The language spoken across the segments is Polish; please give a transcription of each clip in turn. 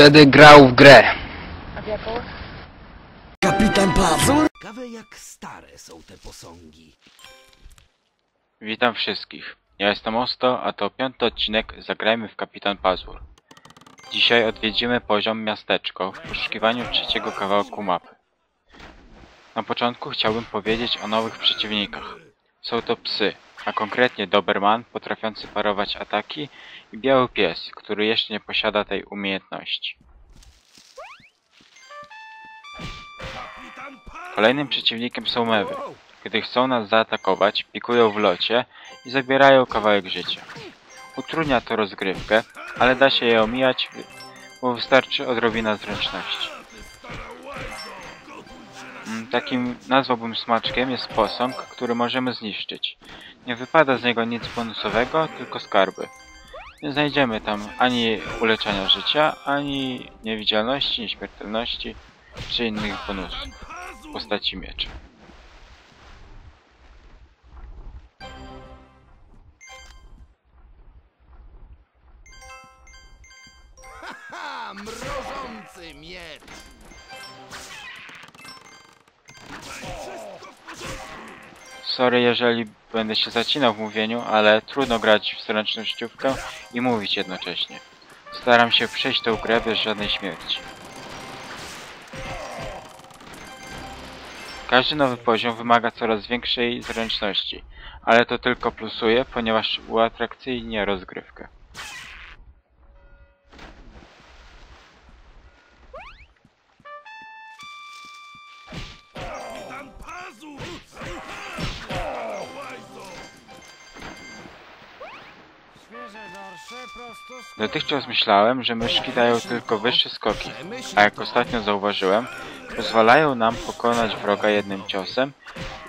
Wtedy grał w grę. A w jaką? Kapitan Pazur? Ciekawe jak stare są te posągi. Witam wszystkich. Ja jestem Osto, a to piąty odcinek Zagrajmy w Kapitan Pazur. Dzisiaj odwiedzimy poziom miasteczko w poszukiwaniu trzeciego kawałku mapy. Na początku chciałbym powiedzieć o nowych przeciwnikach. Są to psy, a konkretnie Doberman potrafiący parować ataki i biały pies, który jeszcze nie posiada tej umiejętności. Kolejnym przeciwnikiem są mewy. Gdy chcą nas zaatakować, pikują w locie i zabierają kawałek życia. Utrudnia to rozgrywkę, ale da się je omijać, bo wystarczy odrobina zręczności. Takim nazwałbym smaczkiem jest posąg, który możemy zniszczyć. Nie wypada z niego nic bonusowego, tylko skarby. Nie znajdziemy tam ani uleczenia życia, ani niewidzialności, nieśmiertelności, czy innych bonusów w postaci miecza. Mrożący miecz! Sorry, jeżeli będę się zacinał w mówieniu, ale trudno grać w zręcznościówkę i mówić jednocześnie. Staram się przejść tę grę bez żadnej śmierci. Każdy nowy poziom wymaga coraz większej zręczności, ale to tylko plusuje, ponieważ uatrakcyjnia rozgrywkę. Dotychczas myślałem, że myszki dają tylko wyższe skoki, a jak ostatnio zauważyłem, pozwalają nam pokonać wroga jednym ciosem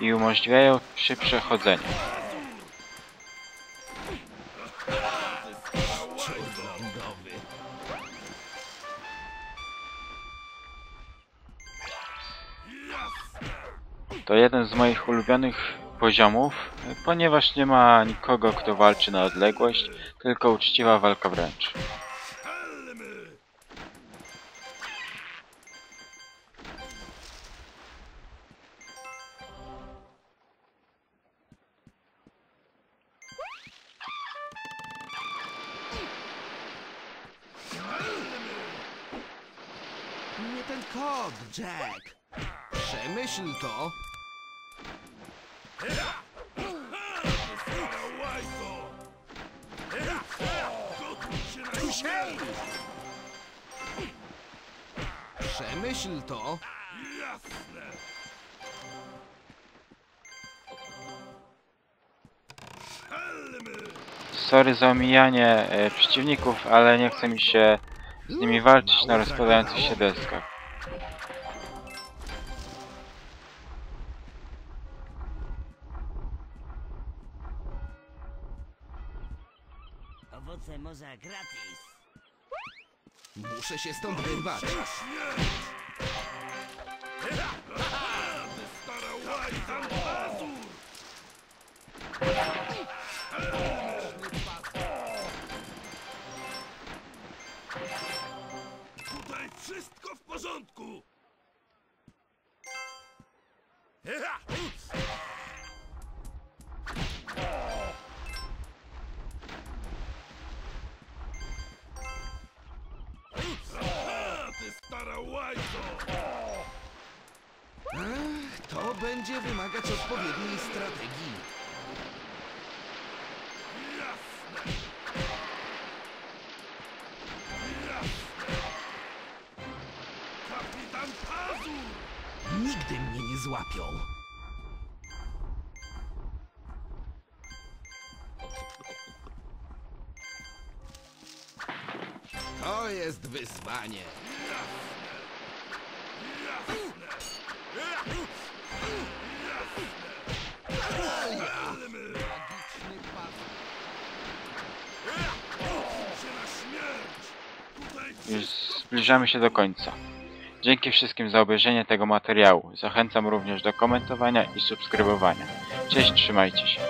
i umożliwiają szybsze chodzenie. To jeden z moich ulubionych poziomów, ponieważ nie ma nikogo, kto walczy na odległość, tylko uczciwa walka wręcz. Nie ten kod, Jack! Przemyśl to! Przemyśl to! Sorry za omijanie e, przeciwników, ale nie chce mi się z nimi walczyć na rozpadających się deskach. Owoce morza gratis. Muszę się stąd wyrwać! Tutaj wszystko w porządku! A, Ech, to będzie wymagać odpowiedniej strategii. Jasne! Jasne! Kapitan Pazur! Nigdy mnie nie złapią! To jest wyzwanie! Zbliżamy się do końca. Dzięki wszystkim za obejrzenie tego materiału. Zachęcam również do komentowania i subskrybowania. Cześć, trzymajcie się.